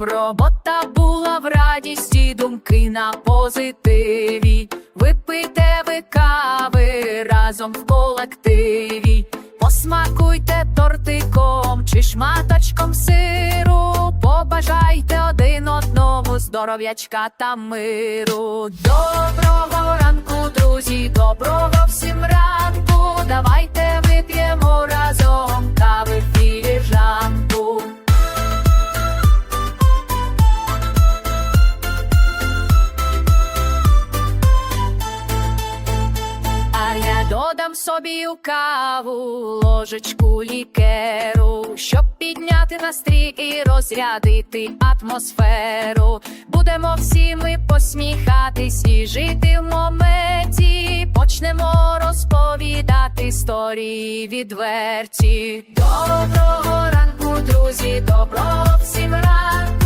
робота була в радісті, думки на позитиві. Випийте ви кави разом в колективі. Посмакуйте тортиком чи шматочком сиру. Побажайте один одному здоров'ячка та миру. Доброго ранку, друзі, доброго всім ранку. Собі у каву ложечку лікеру, щоб підняти настрій і розрядити атмосферу. Будемо всі ми посміхатись і жити в моменті. Почнемо розповідати історії відверті. Доброго ранку, друзі, доброго всім ранку.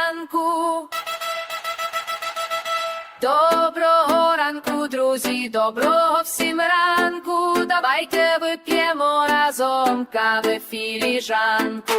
Валер'янку. Доброго ранку, друзі, доброго всім ранку. Давайте вип'ємо разом кави філіжанку.